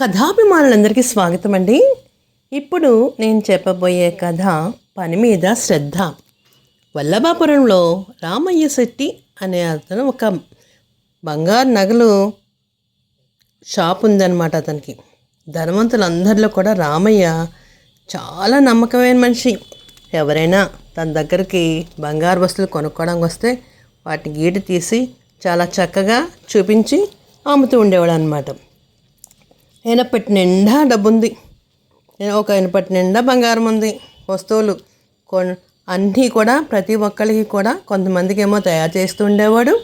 కథాభిమానులందరికీ స్వాగతం అండి ఇప్పుడు నేను చెప్పబోయే కథ పని మీద శ్రద్ధ. వల్లభాపురంలో రామయ్య శెట్టి అనే అతను ఒక బంగారు నగలు షాప్ ఉందన్నమాట అతనికి. ధనవంతులందరిలో కూడా రామయ్య చాలా నమ్మకమైన మనిషి. ఎవరైనా తన దగ్గరికి బంగారు వస్తువులు కొనుక్కోవడానికి వస్తే వాటిని గీట తీసి చాలా చక్కగా చూపించి అమ్ముతూ ఉండేవాడు అనమాట ఈయనపట్టి నిండా డబ్బు ఉంది ఒక ఈయనపట్టి నిండా బంగారం ఉంది వస్తువులు కొన్ అన్నీ కూడా ప్రతి ఒక్కరికి కూడా కొంతమందికి ఏమో తయారు చేస్తూ ఉండేవాడు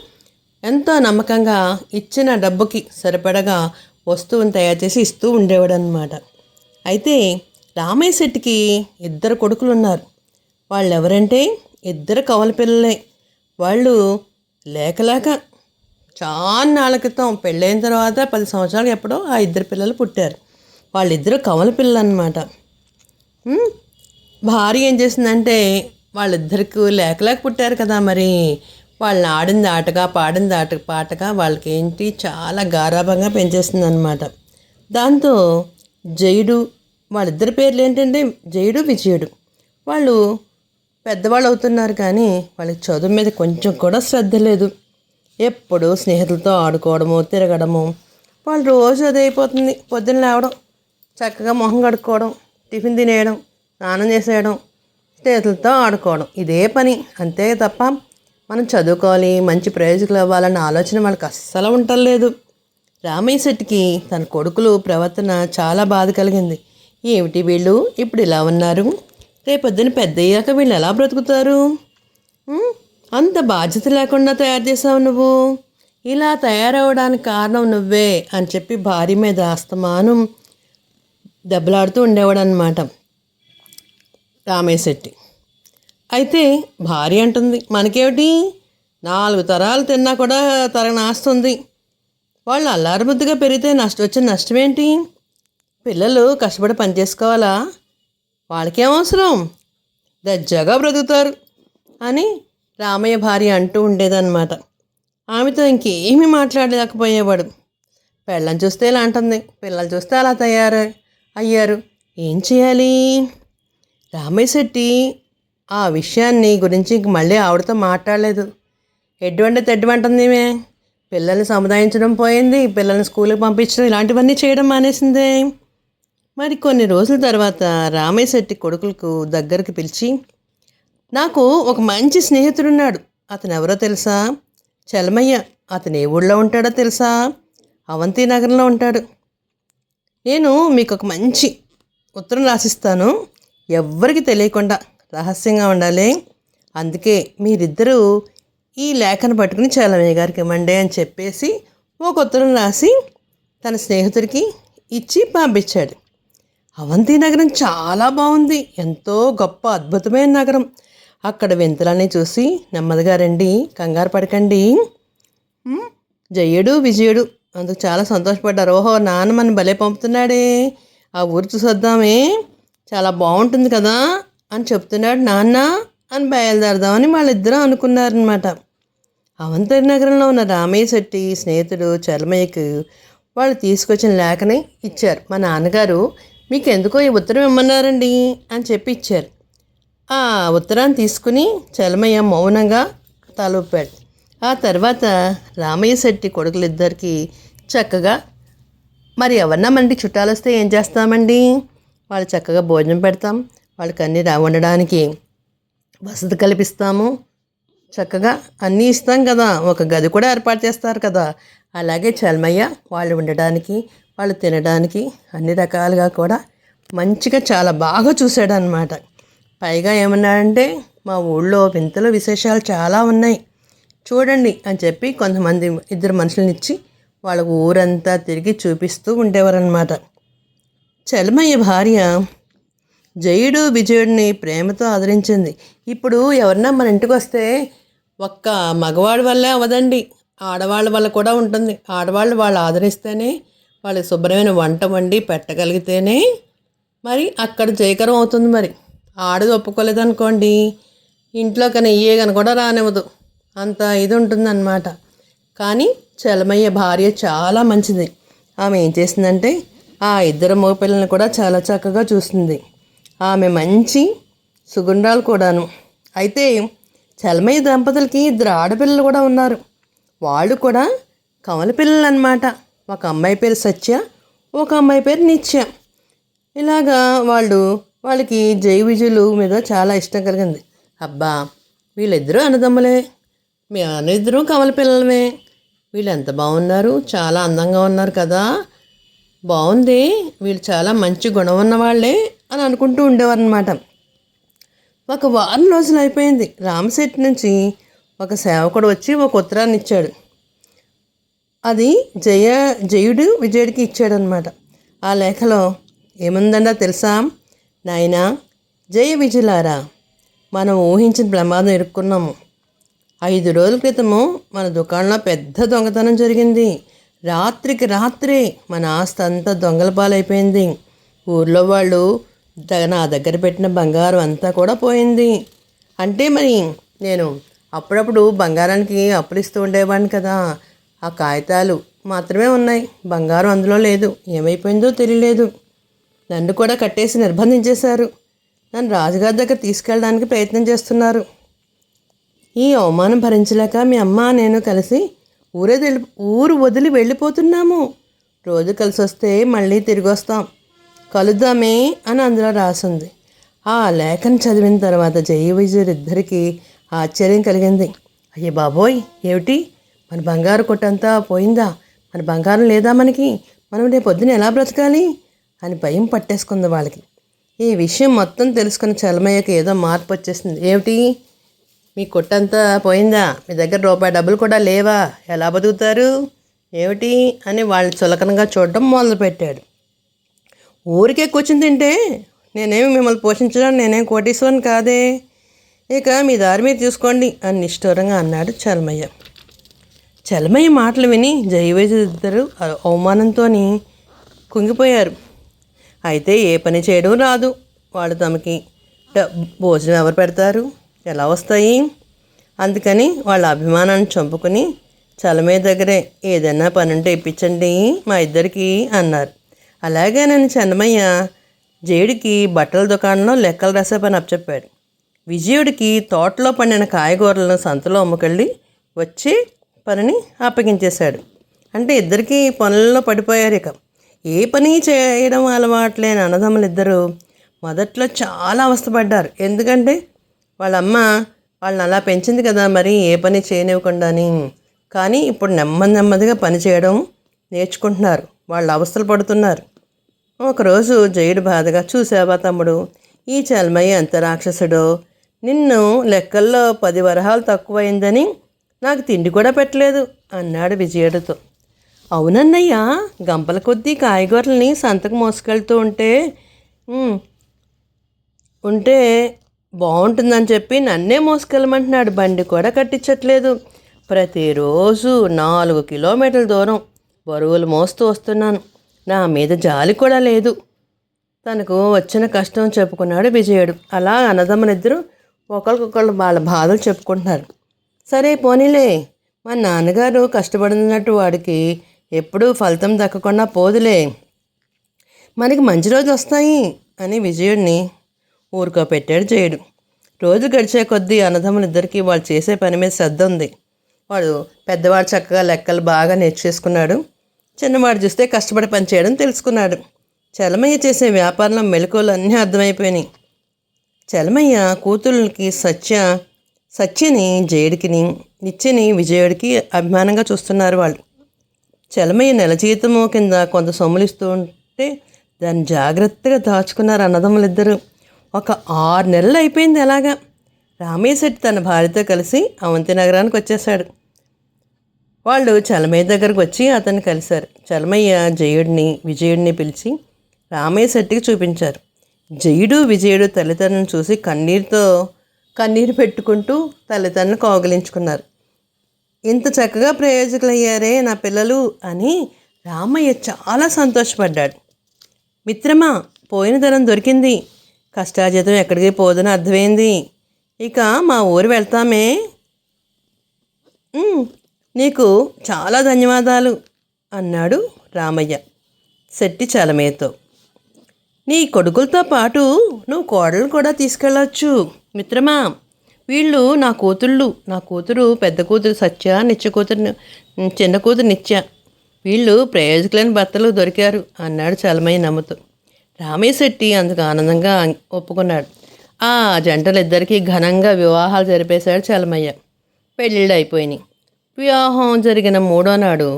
ఎంతో నమ్మకంగా ఇచ్చిన డబ్బుకి సరిపడగా వస్తువుని తయారు చేసి ఇస్తూ ఉండేవాడు అనమాట అయితే రామయ్య శెట్టికి ఇద్దరు కొడుకులు ఉన్నారు వాళ్ళు ఎవరంటే ఇద్దరు కవల పిల్లలే. వాళ్ళు లేకలేక చాలా క్రితం పెళ్ళైన తర్వాత పది సంవత్సరాలు ఎప్పుడో ఆ ఇద్దరు పిల్లలు పుట్టారు. వాళ్ళిద్దరు కవల పిల్లలు అనమాట భార్య ఏం చేసిందంటే వాళ్ళిద్దరికి లేకలేక పుట్టారు కదా మరి. వాళ్ళని ఆడింది ఆటగా పాడింది ఆట పాటగా వాళ్ళకి ఏంటి చాలా గారాభంగా పెంచేస్తుంది అనమాట దాంతో జయుడు వాళ్ళిద్దరి పేర్లు ఏంటంటే జయుడు విజయుడు. వాళ్ళు పెద్దవాళ్ళు అవుతున్నారు కానీ వాళ్ళకి చదువు మీద కొంచెం కూడా శ్రద్ధ లేదు. ఎప్పుడు స్నేహితులతో ఆడుకోవడము తిరగడము. వాళ్ళు రోజు అదే అయిపోతుంది. పొద్దున్న లేవడం చక్కగా మొహం కడుక్కోవడం టిఫిన్ తినేయడం స్నానం చేసేయడం స్నేహితులతో ఆడుకోవడం. ఇదే పని. అంతే తప్ప మనం చదువుకోవాలి మంచి ప్రయోజకులు అవ్వాలన్న ఆలోచన వాళ్ళకి అస్సలు ఉండలేదు రామయ్య శెట్టికి తన కొడుకులు ప్రవర్తన చాలా బాధ కలిగింది. ఏమిటి వీళ్ళు? ఇప్పుడు ఇలా ఉన్నారు? రేపొద్దున పెద్ద అయ్యాక వీళ్ళు ఎలా బ్రతుకుతారు? అంత బాధ్యత లేకుండా తయారు చేసావు నువ్వు. ఇలా తయారవడానికి కారణం నువ్వే అని చెప్పి భార్య మీద అస్తమానం దెబ్బలాడుతూ ఉండేవాడు అనమాట రామేశెట్టి. అయితే భార్య అంటుంది మనకేమిటి? నాలుగు తరాలు తిన్నా కూడా తరగని ఆస్తుంది ఉంది వాళ్ళు అల్లారబుద్ధిగా పెరిగితే నష్టం వచ్చిన నష్టం ఏంటి పిల్లలు కష్టపడి పని చేసుకోవాలా? వాళ్ళకేం అవసరం? దజ్జాగా బ్రతుకుతారు అని రామయ్య భార్య అంటూ ఉండేదన్నమాట. ఆమెతో ఇంకేమీ మాట్లాడలేకపోయేవాడు. పెళ్ళని చూస్తే ఇలా అంటుంది. పిల్లలు చూస్తే అలా తయారు అయ్యారు. ఏం చేయాలి? రామయ్య శెట్టి ఆ విషయాన్ని గురించి ఇంక మళ్ళీ ఆవిడతో మాట్లాడలేదు. ఎడ్డువంటే తెడ్డువంటుంది ఈమె? పిల్లల్ని సముదాయించడం పోయింది. పిల్లల్ని స్కూల్కి పంపించడం ఇలాంటివన్నీ చేయడం మానేసిందే. మరి కొన్ని రోజుల తర్వాత రామయ్య శెట్టి కొడుకులకు దగ్గరికి పిలిచి నాకు ఒక మంచి స్నేహితుడున్నాడు. అతను ఎవరో తెలుసా? చలమయ్య. అతను ఏ ఊళ్ళో ఉంటాడో తెలుసా? అవంతి నగరంలో ఉంటాడు. నేను మీకు ఒక మంచి ఉత్తరం రాసిస్తాను. ఎవ్వరికి తెలియకుండా రహస్యంగా ఉండాలి. అందుకే మీరిద్దరూ ఈ లేఖను పట్టుకుని చలమయ్య గారికి ఇవ్వండి అని చెప్పేసి ఒక ఉత్తరం రాసి తన స్నేహితుడికి ఇచ్చి పంపించాడు. అవంతి నగరం చాలా బాగుంది. ఎంతో గొప్ప అద్భుతమైన నగరం. అక్కడ వింతలన్నీ చూసి నెమ్మదిగా రండి కంగారు పడకండి. జయుడు విజయుడు అందుకు చాలా సంతోషపడ్డారు. ఓహో నాన్న మన భలే పంపుతున్నాడే. ఆ ఊరు చూసొద్దామే. చాలా బాగుంటుంది కదా అని చెప్తున్నాడు నాన్న అని బయలుదేరదామని వాళ్ళిద్దరూ అనుకున్నారనమాట అవంతరి నగరంలో ఉన్న రామయ్య శెట్టి స్నేహితుడు చలమయ్యకు వాళ్ళు తీసుకొచ్చిన లేఖని ఇచ్చారు. మా నాన్నగారు మీకు ఎందుకో ఈ ఉత్తరం ఇమ్మన్నారండి అని చెప్పి ఇచ్చారు. ఆ ఉత్తరాన్ని తీసుకుని చలమయ్య మౌనంగా తలూపాడు. ఆ తర్వాత రామయ్య శెట్టి కొడుకులిద్దరికి చక్కగా మరి ఎవరన్నా మనకి చుట్టాలు వస్తే ఏం చేస్తామండి? వాళ్ళు చక్కగా భోజనం పెడతాం వాళ్ళకి అన్నీ రా వండడానికి వసతి కల్పిస్తాము. చక్కగా అన్నీ ఇస్తాం కదా ఒక గది కూడా ఏర్పాటు చేస్తారు కదా. అలాగే చల్మయ్య వాళ్ళు ఉండడానికి వాళ్ళు తినడానికి అన్ని రకాలుగా కూడా మంచిగా చాలా బాగా చూశాడనమాట పైగా ఏమన్నాడంటే మా ఊళ్ళో వింతలు విశేషాలు చాలా ఉన్నాయి. చూడండి అని చెప్పి కొంతమంది ఇద్దరు మనుషులని ఇచ్చి వాళ్ళకు ఊరంతా తిరిగి చూపిస్తూ ఉండేవారనమాట చలమయ్య భార్య జయుడు విజయుడిని ప్రేమతో ఆదరించింది. ఇప్పుడు ఎవరన్నా మన ఇంటికి వస్తే ఒక్క మగవాడి వల్లే అవదండి ఆడవాళ్ళ వల్ల కూడా ఉంటుంది. ఆడవాళ్ళు వాళ్ళు ఆదరిస్తేనే వాళ్ళకి శుభ్రమైన వంట వండి పెట్టగలిగితేనే మరి అక్కడ జయకరం అవుతుంది మరి. ఆడది ఒప్పుకోలేదనుకోండి ఇంట్లో కానీ ఏ కనుక కూడా రానివ్వదు. అంత ఇది ఉంటుందన్నమాట. కానీ చలమయ్య భార్య చాలా మంచిది. ఆమె ఏం చేసిందంటే ఆ ఇద్దరు మగపిల్లల్ని కూడా చాలా చక్కగా చూస్తుంది. ఆమె మంచి సుగుండాలు కూడాను. అయితే చలమయ్య దంపతులకి ఇద్దరు ఆడపిల్లలు కూడా ఉన్నారు. వాళ్ళు కూడా కమల పిల్లలు అనమాట ఒక అమ్మాయి పేరు సత్య ఒక అమ్మాయి పేరు నిత్య. ఇలాగా వాళ్ళు వాళ్ళకి జై విజయులు మీద చాలా ఇష్టం కలిగింది. అబ్బా వీళ్ళిద్దరూ అన్నదమ్ములే. మీ అన్నిద్దరూ కమల పిల్లలమే. వీళ్ళు ఎంత బాగున్నారు చాలా అందంగా ఉన్నారు కదా. బాగుంది వీళ్ళు చాలా మంచి గుణం ఉన్నవాళ్ళే అని అనుకుంటూ ఉండేవారనమాట ఒక వారం రోజులు అయిపోయింది. రామశెట్టి నుంచి ఒక సేవకుడు వచ్చి ఒక ఉత్తరాన్ని ఇచ్చాడు. అది జయ జయుడు విజయుడికి ఇచ్చాడనమాట ఆ లేఖలో ఏముందండా తెలుసా? నాయనా జయ విజులారా మనం ఊహించిన ప్రమాదం ఇరుక్కున్నాము ఐదు రోజుల క్రితము మన దుకాణంలో పెద్ద దొంగతనం జరిగింది. రాత్రికి రాత్రే మన ఆస్తి అంతా దొంగల పాలైపోయింది. ఊర్లో వాళ్ళు నా దగ్గర పెట్టిన బంగారం అంతా కూడా పోయింది. అంటే మరి నేను అప్పుడప్పుడు బంగారానికి అప్పులు ఇస్తూ ఉండేవాడిని కదా. ఆ కాగితాలు మాత్రమే ఉన్నాయి. బంగారం అందులో లేదు. ఏమైపోయిందో తెలియలేదు. నన్ను కూడా కట్టేసి నిర్బంధించేశారు. నన్ను రాజుగారి దగ్గర తీసుకెళ్ళడానికి ప్రయత్నం చేస్తున్నారు. ఈ అవమానం భరించలేక మీ అమ్మ నేను కలిసి ఊరే తెలి ఊరు వదిలి వెళ్ళిపోతున్నాము. రోజు కలిసి వస్తే మళ్ళీ తిరిగి వస్తాం. కలుద్దామే అని అందులో రాసింది. ఆ లేఖను చదివిన తర్వాత జయ విజయులిద్దరికీ ఆశ్చర్యం కలిగింది. అయ్యే బాబోయ్ ఏమిటి? మన బంగారు కొట్టంతా పోయిందా? మన బంగారం లేదా మనకి? మనం రేపు పొద్దున ఎలా బ్రతకాలి? అని భయం పట్టేసుకుంది వాళ్ళకి. ఈ విషయం మొత్తం తెలుసుకున్న చలమయ్యకి ఏదో మార్పు వచ్చేసింది. ఏమిటి? మీ కొట్టంతా పోయిందా? మీ దగ్గర రూపాయి డబ్బులు కూడా లేవా? ఎలా బతుకుతారు? ఏమిటి? అని వాళ్ళు చులకనగా చూడడం మొదలుపెట్టాడు. ఊరికే కూర్చుని తింటే నేనేమి మిమ్మల్ని పోషించడం? నేనేం కోటీశ్వరం కాదే? ఇక మీ దారి మీరు తీసుకోండి అని నిష్ఠూరంగా అన్నాడు చలమయ్య. చలమయ్య మాటలు విని జయవేజ ఇద్దరు అవమానంతో కుంగిపోయారు. అయితే ఏ పని చేయడం రాదు. వాళ్ళు తమకి భోజనం ఎవరు పెడతారు? ఎలా వస్తాయి? అందుకని వాళ్ళ అభిమానాన్ని చంపుకుని చలమే దగ్గరే ఏదైనా పని ఉంటే ఇప్పించండి మా ఇద్దరికి అన్నారు. అలాగే నేను చెన్నమయ్య జేడికి బట్టల దుకాణంలో లెక్కలు రాసే పని అప్పచెప్పాడు. విజయుడికి తోటలో పండిన కాయగూరలను సంతలో అమ్ముకెళ్ళి వచ్చి పనిని అప్పగించేశాడు. అంటే ఇద్దరికీ పనుల్లో పడిపోయారు ఇక. ఏ పని చేయడం అలవాట్లేని అన్నదమ్ములిద్దరూ మొదట్లో చాలా అవస్థపడ్డారు. ఎందుకంటే వాళ్ళ అమ్మ వాళ్ళని అలా పెంచింది కదా మరి ఏ పని చేయనివ్వకుండాని. కానీ ఇప్పుడు నెమ్మది నెమ్మదిగా పని చేయడం నేర్చుకుంటున్నారు. వాళ్ళు అవస్థలు పడుతున్నారు. ఒకరోజు జయుడు బాధగా చూసావా తమ్ముడు ఈ చల్మయ్య ఎంత రాక్షసుడో. నిన్ను లెక్కల్లో పది వరహాలు తక్కువైందని నాకు తిండి కూడా పెట్టలేదు అన్నాడు విజయుడితో. అవునన్నయ్య గంపల కొద్దీ కాయగూరల్ని సంతకు మోసుకెళ్తూ ఉంటే ఉంటే బాగుంటుందని చెప్పి నన్నే మోసుకెళ్ళమంటున్నాడు. బండి కూడా కట్టించట్లేదు. ప్రతిరోజు నాలుగు కిలోమీటర్ల దూరం బరువులు మోస్తూ వస్తున్నాను. నా మీద జాలి కూడా లేదు. తనకు వచ్చిన కష్టం చెప్పుకున్నాడు విజయుడు. అలా అన్నదమ్ములిద్దరూ ఒకరికొకళ్ళు వాళ్ళ బాధలు చెప్పుకుంటున్నారు. సరే పోనీలే. మా నాన్నగారు కష్టపడినట్టు వాడికి ఎప్పుడూ ఫలితం దక్కకుండా పోదులే. మనకి మంచి రోజులు వస్తాయి అని విజయుడిని ఊరుకో పెట్టాడు జయుడు. రోజు గడిచే కొద్దీ అన్నదమ్ములిద్దరికీ వాళ్ళు చేసే పని మీద శ్రద్ధ ఉంది. వాడు పెద్దవాడు చక్కగా లెక్కలు బాగా నేర్చేసుకున్నాడు. చిన్నవాడు చూస్తే కష్టపడి పని చేయడం తెలుసుకున్నాడు. చలమయ్య చేసే వ్యాపారంలో మెలకువలు అన్నీ అర్థమైపోయినాయి. చలమయ్య కూతుళ్ళకి సత్య సత్యని జయుడికిని నిత్యని విజయుడికి అభిమానంగా చూస్తున్నారు వాళ్ళు. చలమయ్య నెల జీతము కింద కొంత సొమ్ములు ఇస్తూ ఉంటే దాన్ని జాగ్రత్తగా దాచుకున్నారు అన్నదమ్ములిద్దరూ. ఒక ఆరు నెలలు అయిపోయింది ఎలాగా రామేశెట్టి తన భార్యతో కలిసి అవంతి నగరానికి వచ్చేశాడు. వాళ్ళు చలమయ్య దగ్గరకు వచ్చి అతన్ని కలిశారు. చలమయ్య జయుడిని విజయుడిని పిలిచి రామేశెట్టికి చూపించారు. జయుడు విజయుడు తల్లిదండ్రులను చూసి కన్నీరుతో కన్నీరు పెట్టుకుంటూ తల్లిదండ్రులను కౌగిలించుకున్నారు. ఇంత చక్కగా ప్రయోజకులయ్యారే నా పిల్లలు అని రామయ్య చాలా సంతోషపడ్డాడు. మిత్రమా పోయిన ధనం దొరికింది. కష్టాజీతం ఎక్కడికి పోదని అర్థమైంది. ఇక మా ఊరు వెళ్తామే. నీకు చాలా ధన్యవాదాలు అన్నాడు రామయ్య శెట్టి చలమేతో. నీ కొడుకులతో పాటు నువ్వు కోడలను కూడా తీసుకెళ్ళొచ్చు. మిత్రమా వీళ్ళు నా కూతుళ్ళు నా కూతురు పెద్ద కూతురు సత్య నిత్య కూతురు చిన్న కూతురు నిత్య. వీళ్ళు ప్రయోజకులైన భర్తలు దొరికారు అన్నాడు చలమయ్య నమ్ముతూ. రామేశెట్టి అందుకు ఆనందంగా ఒప్పుకున్నాడు. ఆ జంటలిద్దరికీ ఘనంగా వివాహాలు జరిపేశాడు చలమయ్య. పెళ్ళిళ్ళు అయిపోయినాయి. వివాహం జరిగిన మూడో నాడు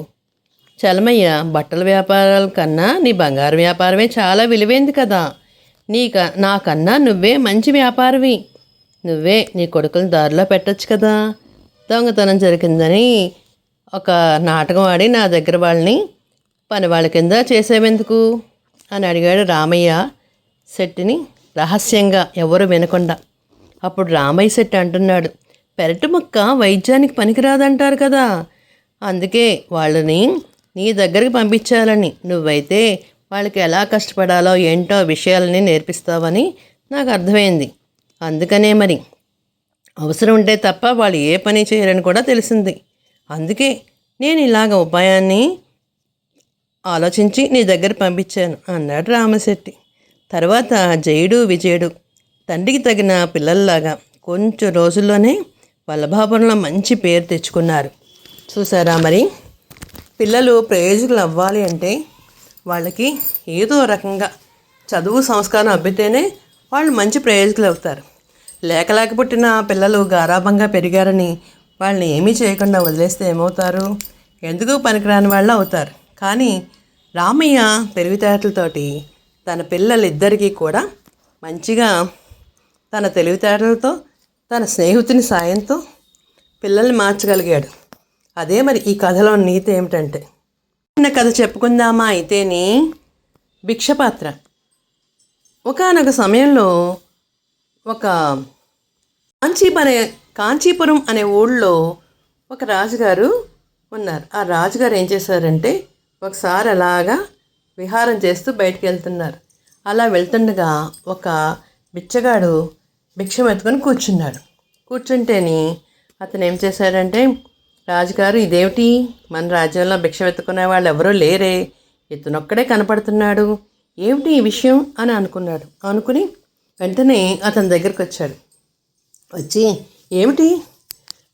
చలమయ్య బట్టల వ్యాపారాల కన్నా నీ బంగారు వ్యాపారమే చాలా విలువైంది కదా. నీ క నాకన్నా నువ్వే మంచి వ్యాపారవి. నువ్వే నీ కొడుకుని దారిలో పెట్టచ్చు కదా. దొంగతనం జరిగిందని ఒక నాటకం ఆడి నా దగ్గర వాళ్ళని పని వాళ్ళ కింద చేసేవెందుకు? అని అడిగాడు రామయ్య శెట్టిని రహస్యంగా ఎవరు వినకుండా. అప్పుడు రామయ్య శెట్టి అంటున్నాడు పెరటి మొక్క వైద్యానికి పనికిరాదంటారు కదా. అందుకే వాళ్ళని నీ దగ్గరికి పంపించాలని. నువ్వైతే వాళ్ళకి ఎలా కష్టపడాలో ఏంటో విషయాలని నేర్పిస్తావని నాకు అర్థమైంది. అందుకనే మరి. అవసరం ఉంటే తప్ప వాళ్ళు ఏ పని చేయరని కూడా తెలిసింది. అందుకే నేను ఇలాగ ఉపాయాన్ని ఆలోచించి నీ దగ్గర పంపించాను అన్నాడు రామశెట్టి. తర్వాత జయుడు విజయుడు తండ్రికి తగిన పిల్లల్లాగా కొంచెం రోజుల్లోనే వల్లభాపురంలో మంచి పేరు తెచ్చుకున్నారు. చూసారా మరి? పిల్లలు ప్రయోజకులు అవ్వాలి అంటే వాళ్ళకి ఏదో రకంగా చదువు సంస్కారం అబ్బితేనే వాళ్ళు మంచి ప్రయోజకులు అవుతారు. లేకలేక పుట్టిన పిల్లలు గారాభంగా పెరిగారని వాళ్ళని ఏమీ చేయకుండా వదిలేస్తే ఏమవుతారు? ఎందుకు పనికిరాని వాళ్ళు అవుతారు? కానీ రామయ్య తెలివితేటలతోటి తన పిల్లలిద్దరికీ కూడా మంచిగా తన తెలివితేటలతో తన స్నేహితుని సాయంతో పిల్లల్ని మార్చగలిగాడు. అదే మరి ఈ కథలో నీతి ఏమిటంటే చిన్న కథ చెప్పుకుందామా అయితేని భిక్షపాత్ర. ఒకనొక సమయంలో ఒక కాంచీపురం అనే కాంచీపురం అనే ఊళ్ళో ఒక రాజుగారు ఉన్నారు. ఆ రాజుగారు ఏం చేశారంటే ఒకసారి అలాగా విహారం చేస్తూ బయటికి వెళ్తున్నారు. అలా వెళ్తుండగా ఒక బిచ్చగాడు భిక్షం ఎత్తుకొని కూర్చున్నాడు. కూర్చుంటేని అతను ఏం చేశాడంటే రాజుగారు ఇదేమిటి? మన రాజ్యంలో భిక్షం ఎత్తుకునే వాళ్ళు ఎవరూ లేరే. ఇతనొక్కడే కనపడుతున్నాడు. ఏమిటి ఈ విషయం? అని అనుకున్నాడు. అనుకుని వెంటనే అతని దగ్గరికి వచ్చాడు. వచ్చి ఏమిటి?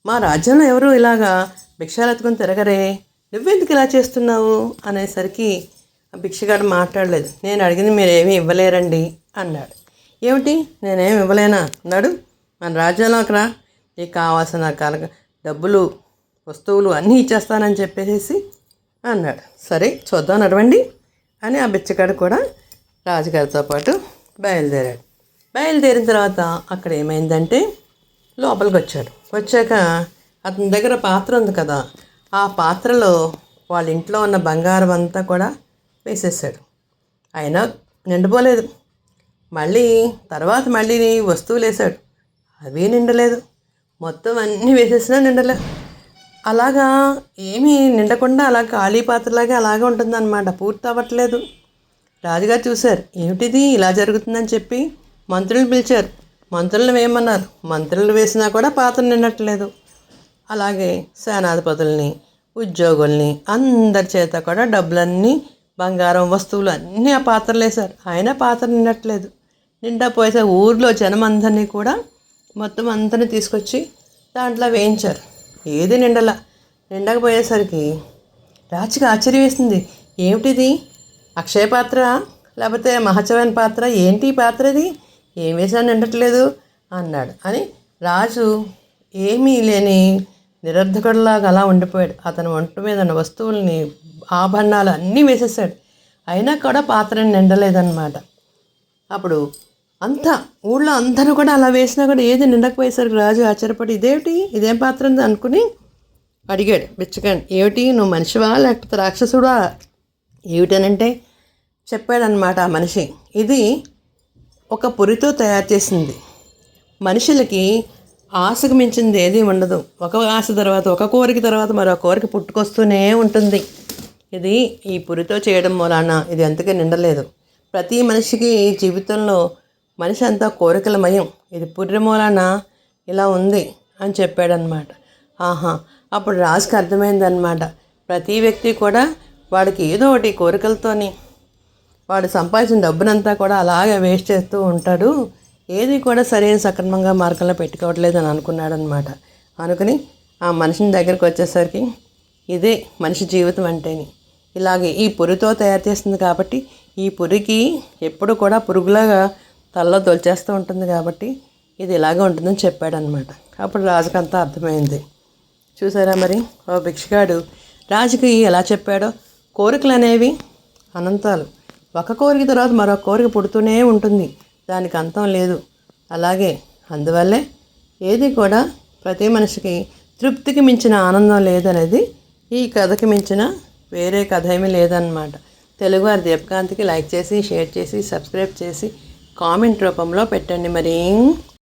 మా రాజ్యంలో ఎవరు ఇలాగా భిక్షాలు ఎత్తుకొని తిరగరే? నువ్వెందుకు ఇలా చేస్తున్నావు? అనేసరికి ఆ భిక్షగాడు మాట్లాడలేదు. నేను అడిగింది మీరేమీ ఇవ్వలేరండి అన్నాడు. ఏమిటి? నేనేమి ఇవ్వలేనా? అన్నాడు మన రాజ్యంలోకి రా. నీకు కావాల్సిన కలగ డబ్బులు వస్తువులు అన్నీ ఇచ్చేస్తానని చెప్పేసి అన్నాడు. సరే చూద్దాం నడవండి అని ఆ బిచ్చగాడు కూడా రాజుగారితో పాటు బయలుదేరాడు. బయలుదేరిన తర్వాత అక్కడ ఏమైందంటే లోపలికి వచ్చాడు వచ్చాక అతని దగ్గర పాత్ర ఉంది కదా ఆ పాత్రలో వాళ్ళ ఇంట్లో ఉన్న బంగారం అంతా కూడా వేసేసాడు. అయినా నిండిపోలేదు. మళ్ళీ తర్వాత మళ్ళీ వస్తువులు వేసాడు అవి నిండలేదు. మొత్తం అన్నీ వేసేసినా నిండలే. అలాగా ఏమీ నిండకుండా అలా ఖాళీ పాత్రలాగా అలాగే ఉంటుందన్నమాట. పూర్తి అవ్వట్లేదు రాజుగారు చూశారు ఏమిటిది? ఇలా జరుగుతుందని చెప్పి మంత్రులు పిలిచారు. మంత్రులను వేయమన్నారు. మంత్రులు వేసినా కూడా పాత్ర నిండట్లేదు. అలాగే సేనాధిపతుల్ని ఉద్యోగుల్ని అందరి చేత కూడా డబ్బులన్నీ బంగారం వస్తువులు అన్నీ ఆ పాత్రలు వేశారు. అయినా పాత్ర నిండట్లేదు. నిండా పోయేసే ఊర్లో జనం అందరినీ కూడా మొత్తం అందరినీ తీసుకొచ్చి దాంట్లో వేయించారు. ఏది నిండల. నిండకపోయేసరికి రాజుకి ఆశ్చర్యం వేసింది. ఏమిటిది? అక్షయ పాత్ర? లేకపోతే మహత్సవైన పాత్ర? ఏంటి ఈ పాత్ర ఇది? ఏం వేసినా నిండట్లేదు అన్నాడు. అని రాజు ఏమీ లేని నిరర్ధకుడిలాగా అలా ఉండిపోయాడు. అతని ఒంటి మీద ఉన్న వస్తువుల్ని ఆభరణాలు అన్నీ వేసేసాడు. అయినా కూడా పాత్ర నిండలేదన్నమాట. అప్పుడు అంతా ఊళ్ళో అందరూ కూడా అలా వేసినా కూడా ఏది నిండకపోయేసరికి రాజు ఆశ్చర్యపడి ఇదేమిటి? ఇదేం పాత్ర అనుకుని అడిగాడు బిచ్చకండి ఏమిటి? నువ్వు మనిషివా? లేకపోతే రాక్షసుడా? ఏమిటనంటే చెప్పాడనమాట ఆ మనిషి. ఇది ఒక పురితో తయారు చేసింది. మనుషులకి ఆశకు మించింది ఏది ఉండదు. ఒక ఆశ తర్వాత ఒక కోరిక తర్వాత మరో కోరిక పుట్టుకొస్తూనే ఉంటుంది. ఇది ఈ పురితో చేయడం మూలాన ఇది ఎంతగా నిండలేదు. ప్రతి మనిషికి ఈ జీవితంలో మనిషి అంతా కోరికల మయం. ఇది పుర్రె మూలాన ఇలా ఉంది అని చెప్పాడనమాట. ఆహా అప్పుడు రాజుకి అర్థమైందనమాట. ప్రతి వ్యక్తి కూడా వాడికి ఏదో ఒకటి కోరికలతోని వాడు సంపాదించిన డబ్బునంతా కూడా అలాగే వేస్ట్ చేస్తూ ఉంటాడు. ఏది కూడా సరైన సక్రమంగా మార్గంలో పెట్టుకోవట్లేదు అని అనుకున్నాడనమాట అనుకుని ఆ మనిషిని దగ్గరికి వచ్చేసరికి ఇదే మనిషి జీవితం అంటేని. ఇలాగే ఈ పురితో తయారు చేస్తుంది కాబట్టి ఈ పురికి ఎప్పుడు కూడా పురుగులాగా తలలో తొలిచేస్తూ ఉంటుంది కాబట్టి ఇది ఇలాగే ఉంటుందని చెప్పాడనమాట అప్పుడు రాజుకంతా అర్థమైంది. చూసారా మరి? ఓ భిక్షగాడు రాజుకి ఎలా చెప్పాడో? కోరికలు అనేవి అనంతాలు. ఒక కోరిక తర్వాత మరో కోరిక పుడుతూనే ఉంటుంది. దానికి అంతం లేదు. అలాగే అందువల్లే ఏది కూడా ప్రతి మనిషికి తృప్తికి మించిన ఆనందం లేదనేది ఈ కథకి మించిన వేరే కథ ఏమీ లేదన్నమాట. తెలుగువారి దీపకాంతికి లైక్ చేసి షేర్ చేసి సబ్స్క్రైబ్ చేసి కామెంట్ రూపంలో పెట్టండి. మరి